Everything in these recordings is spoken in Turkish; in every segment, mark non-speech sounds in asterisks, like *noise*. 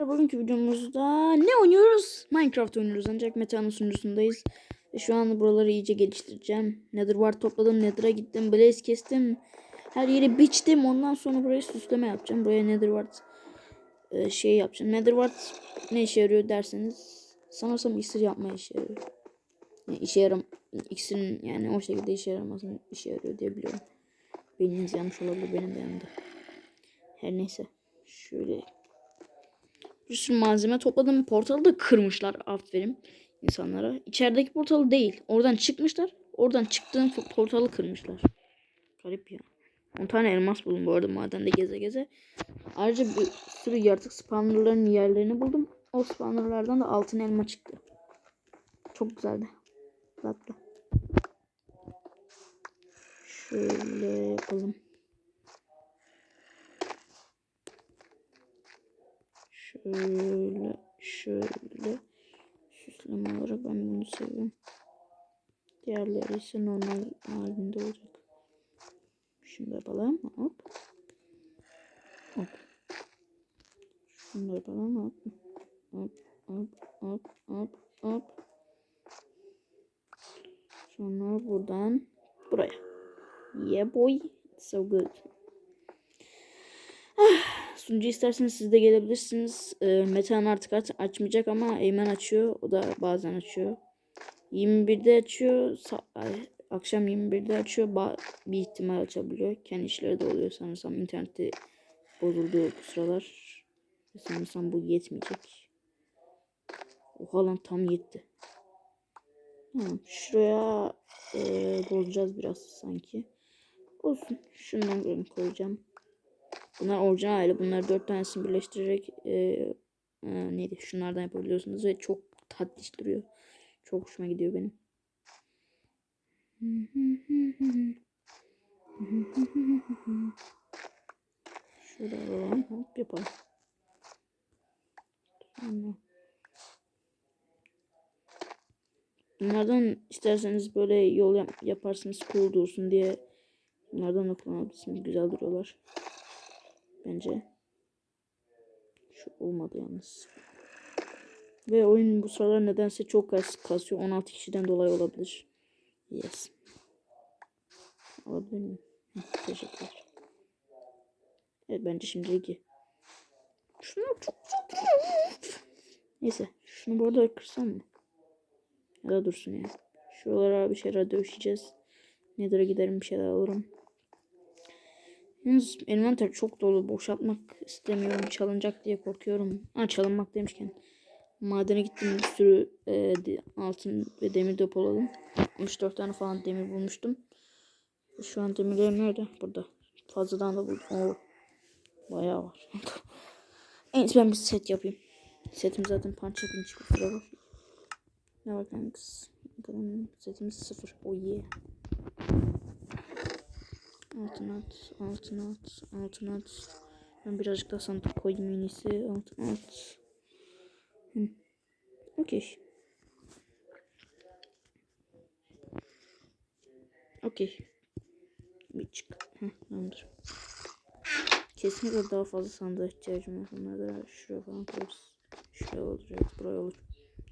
Bugünkü videomuzda ne oynuyoruz? Minecraft oynuyoruz ancak Meta'nın sunucusundayız. Ve şu an buraları iyice geliştireceğim. Nether var topladım, Nether'a gittim, Blaze kestim. Her yeri biçtim. Ondan sonra buraya süsleme yapacağım. Buraya Nether var e, şey yapacağım. Nether var ne işe yarıyor derseniz sanırsam iksir yapmaya işe yarıyor. Yani işe yaram iksirin yani o şekilde işe yaramasın işe yarıyor diye biliyorum. Beyniniz yanlış olabilir benim de yanımda. Her neyse. Şöyle bir sürü malzeme topladım. Portalı da kırmışlar. Aferin insanlara. İçerideki portalı değil. Oradan çıkmışlar. Oradan çıktığım po- portalı kırmışlar. Garip ya. 10 tane elmas buldum bu arada madende geze geze. Ayrıca bir sürü yaratık spawnerların yerlerini buldum. O spawnerlardan da altın elma çıktı. Çok güzeldi. Tatlı. Şöyle yapalım. Şöyle şöyle süsleme olarak ben bunu seviyorum. Diğerleri ise normal halinde olacak. Şunu da yapalım. Hop. Hop. Şunu da yapalım. Hop. Hop. Hop. Hop. Hop. Hop. Sonra buradan buraya. Yeah boy. So good. Sunucu isterseniz siz de gelebilirsiniz. E, Metehan artık aç, açmayacak ama Eymen açıyor. O da bazen açıyor. 21'de açıyor. akşam 21'de açıyor. Ba- bir ihtimal açabiliyor. Kendi işleri de oluyor sanırsam. interneti bozuldu bu sıralar. Sanırsam bu yetmeyecek. Oha lan tam yetti. Tamam. Şuraya e, bozacağız biraz sanki. Olsun. Şundan koyacağım. Bunlar orijinal hali. Bunlar dört tanesini birleştirerek e, e, neydi? Şunlardan yapabiliyorsunuz ve çok tatlış duruyor. Çok hoşuma gidiyor benim. Şöyle alalım. Hop yapalım. Bunlardan isterseniz böyle yol yap yaparsınız cool dursun diye bunlardan da kullanabilirsiniz. Güzel duruyorlar. Bence. Şu olmadı yalnız. Ve oyun bu sıralar nedense çok kas kasıyor. 16 kişiden dolayı olabilir. Yes. Olabilir mi? Hı, Teşekkürler. Evet bence şimdilik iyi. Şunu çok Neyse. Şunu bu arada kırsam mı? Ya da dursun ya. Şuralara bir şeyler döşeceğiz. Nether'a giderim bir şeyler alırım. Yalnız envanter çok dolu. Boşaltmak istemiyorum. Çalınacak diye korkuyorum. Ha çalınmak demişken. Madene gittim bir sürü e, altın ve demir depoladım. 64 tane falan demir bulmuştum. Şu an demirlerim nerede? Burada. Fazladan da buldum. Oo. Bayağı var. *laughs* en iyisi ben bir set yapayım. Setim zaten punch yapın çıkıyor. Şuraya bak. Ne var? Bakalım setimiz sıfır. Oh yeah. Altın at, altın at, altın at. Ben birazcık daha sandık koyayım en iyisi. Altın at. Okey. Okey. Bir çık. Heh, tamamdır. Kesinlikle daha fazla sandığa ihtiyacım var. Onları da şuraya falan koyarız. Şuraya evet buraya olur.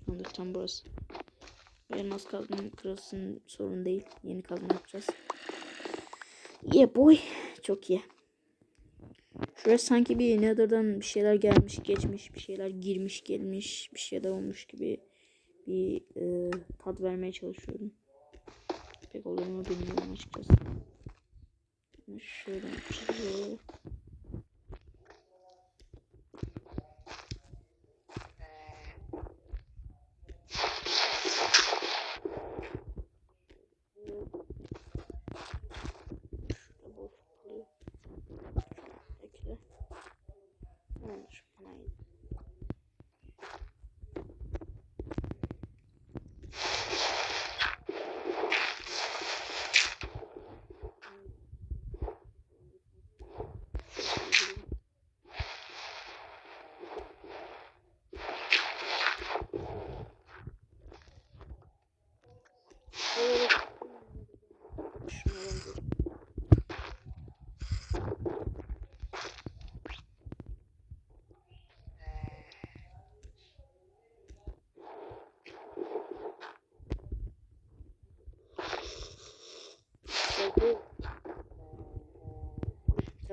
Tamamdır, tam burası. Elmas kazmanın kırılsın sorun değil. Yeni kazma yapacağız. Yeah boy. Çok iyi. Şuraya sanki bir Nether'dan bir şeyler gelmiş geçmiş. Bir şeyler girmiş gelmiş. Bir şeyler olmuş gibi bir e, tat vermeye çalışıyorum. Pek olur mu bilmiyorum açıkçası. Şöyle şöyle.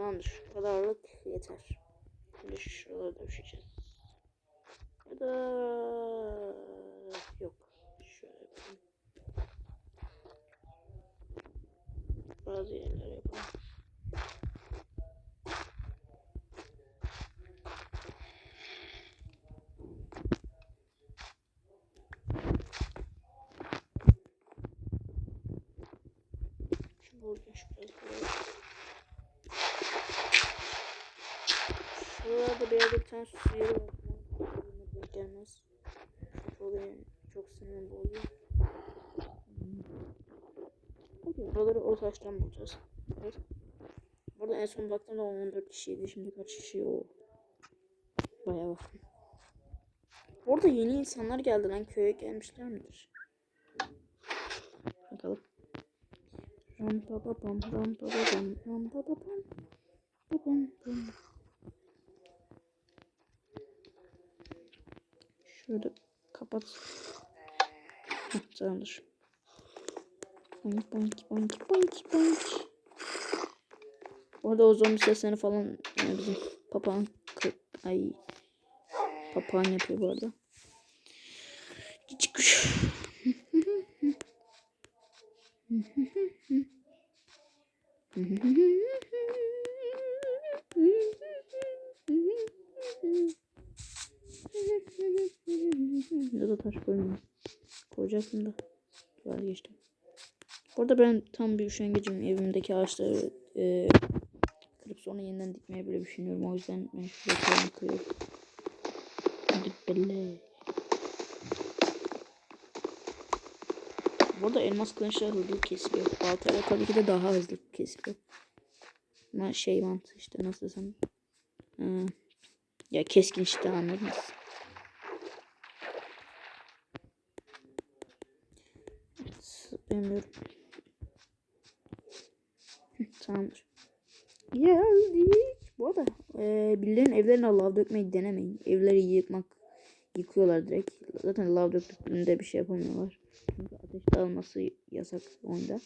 Tamamdır. Şu kadarlık yeter. Şimdi şuralara döşeceğiz. Ya da yok. Şöyle yapalım. Bazı yerlere yapalım. Şu buradan şuraya Şurada bir yerde bir tane su yeri var. Denk gelmez. Çok çok sinirim bozuyor. Okey, buraları o taştan bulacağız. Evet. Burada en son baktığımda 14 kişiydi. Şimdi kaç kişi o? Bayağı var. Orada yeni insanlar geldi lan köye gelmişler midir? Bakalım. Ram pa pa pam ram pa pa pam ram pa pa pam pa pam pam. Şöyle kapat. Tamamdır. Boink boink boink boink boink. Orada o zombi seslerini falan yani bizim papağan ay papağan yapıyor bu arada. Cici kuş. *laughs* ya da taş koymayayım. Koyacaktım da vazgeçtim. Burada ben tam bir üşengecim. Evimdeki ağaçları e, kırıp sonra yeniden dikmeyi böyle düşünüyorum. O yüzden ben şuraya koymayı kırıyorum. Hadi belle. Burada elmas kılıçlar hızlı kesiliyor. Baltayla tabii ki de daha hızlı kesiliyor. Ama şey mantığı işte nasıl desem. Ha, ya keskin işte anladınız. Hı, Tamamdır. Geldik. Bu arada e, birilerinin evlerine lav dökmeyi denemeyin. Evleri yıkmak yıkıyorlar direkt. Zaten lav döktüklerinde bir şey yapamıyorlar. Çünkü ateş dağılması yasak oyunda.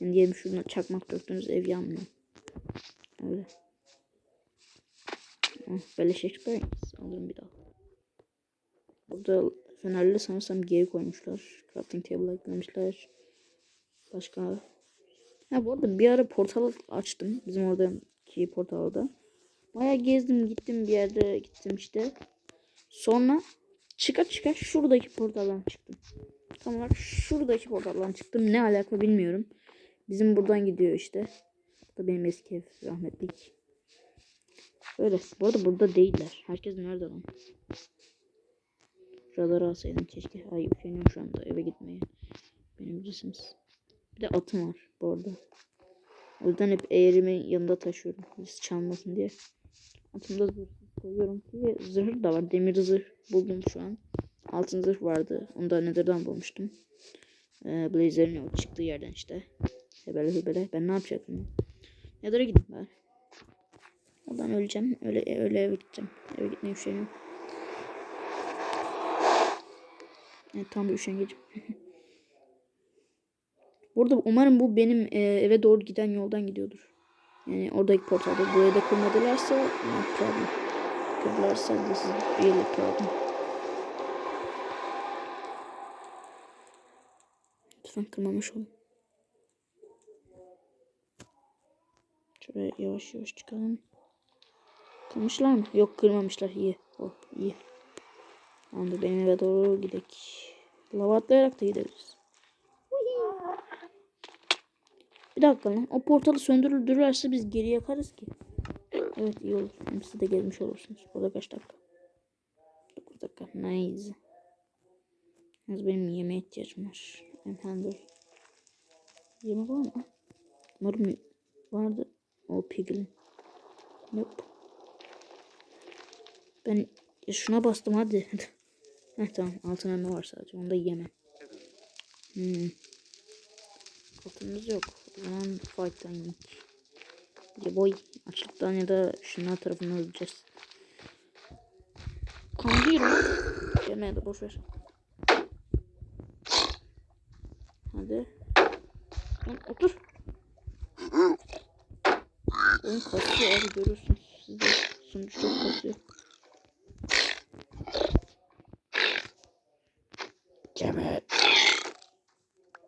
Yani diyelim şuna çakmak döktüğünüz ev yanmıyor. Öyle. Oh, beleş experience. Alırım bir daha. Burada fenerli sanırsam geri koymuşlar. Crafting table eklemişler. Başka. Ha bu arada bir ara portal açtım. Bizim oradaki portalda. Baya gezdim gittim bir yerde gittim işte. Sonra çıka çıka şuradaki portaldan çıktım. Tam olarak şuradaki portaldan çıktım. Ne alaka bilmiyorum. Bizim buradan gidiyor işte. Bu da benim eski ev rahmetlik. Öyle. Bu arada burada değiller. Herkes nerede lan? Radarı alsaydım keşke. Ay üşeniyorum şu anda eve gitmeye. Benim bilirsiniz. Bir de atım var bu arada. O yüzden hep eğerimi yanında taşıyorum. Hiç çalmasın diye. Atımda zırh koyuyorum ki zırh da var. Demir zırh buldum şu an. Altın zırh vardı. Onu da Nether'dan bulmuştum. Ee, Blazer'ın o çıktığı yerden işte. Hebele hebele. Ben ne yapacaktım? Nether'a gidip ben. Oradan öleceğim. Öyle öyle eve gideceğim. Eve gitmeye üşeniyorum. Evet, tam bir üşengecim. *laughs* Burada umarım bu benim e, eve doğru giden yoldan gidiyordur. Yani oradaki portalda buraya da kırmadılarsa no problem. Kırdılarsa this is really problem. Lütfen kırmamış olun. Şöyle yavaş yavaş çıkalım. Kırmışlar mı? Yok kırmamışlar. İyi. Oh iyi. Tamamdır benim eve doğru gidelim. Lava atlayarak da gidebiliriz. Bir dakika lan. O portalı söndürürlerse biz geri yakarız ki. Evet iyi olur. Hem siz de gelmiş olursunuz. Burada kaç dakika? 9 dakika. Nice. Yalnız benim yemeğe ihtiyacım var. Hungry. Yemek var mı? Umarım vardı. O piglin. Nope. Ben şuna bastım hadi. *laughs* Heh tamam altın elma var sadece. Onu da yemem. Hmm. Altınımız yok. O zaman fight'tan yemek. Ya boy açlıktan ya da şunlar tarafından öleceğiz. Kandıyorum. Yemeye de boşver. Hadi. Lan otur. Oyun kasıyor abi görüyorsunuz. Siz de sunucu çok kasıyor. Kemet.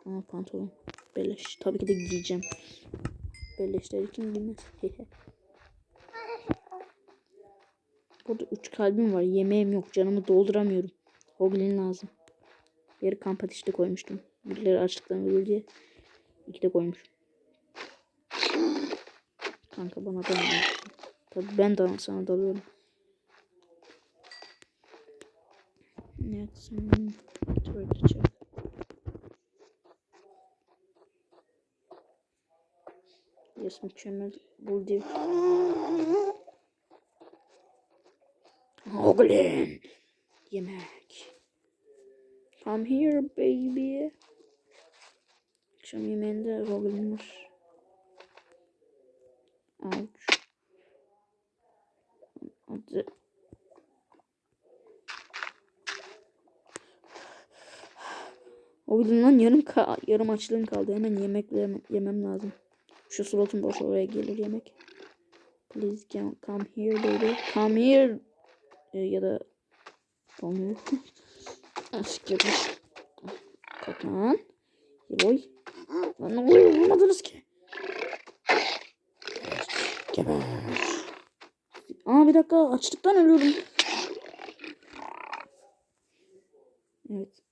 Aa pantolon. Beleş. Tabii ki de giyeceğim. Beleşleri kim giymez? Burada üç kalbim var. Yemeğim yok. Canımı dolduramıyorum. Hoglin lazım. Yeri kamp ateşte koymuştum. Birileri açlıktan ölür diye. İki de koymuşum. Kanka bana da Tabii ben de sana dalıyorum. Evet. hmm, Tuvalete Yes mükemmel buldu. Hoglin. Yemek. Come here baby. Akşam yemeğinde Hoglin var. Hadi. Hoglin lan yarım ka yarım açlığım kaldı. Hemen yemek yemem, yemem lazım. Şu slotun boş oraya gelir yemek. Please come, here baby. Come here. Ee, ya da come here. Aşkım. Kalk lan. Boy. Lan ne oluyor? Vurmadınız ki. Kemet. Aa bir dakika açlıktan ölüyorum. Evet.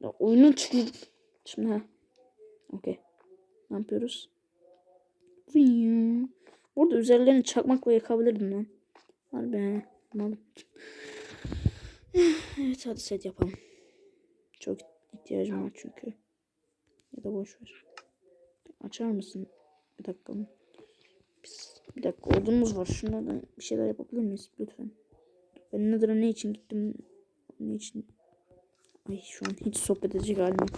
Ya oyunu çıkıyor. Şimdi ha. Okey. Ne yapıyoruz? Burada üzerlerini çakmakla yakabilirdim lan. Harbi mal. Evet hadi set yapalım. Çok ihtiyacım var çünkü. Ya da boş ver. Açar mısın? Bir dakika. Biz, bir dakika odunumuz var. Şunlardan bir şeyler yapabilir miyiz lütfen? Ben Nether'a ne için gittim? Ne için? Ay şu an hiç sohbet edecek halim yok.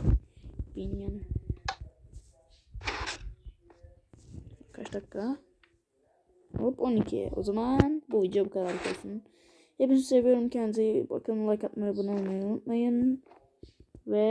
Benim yani. Kaç dakika? Hop 12. O zaman bu video bu kadar olsun. Hepinizi seviyorum. Kendinize iyi bakın. Like atmayı, abone olmayı unutmayın. Ve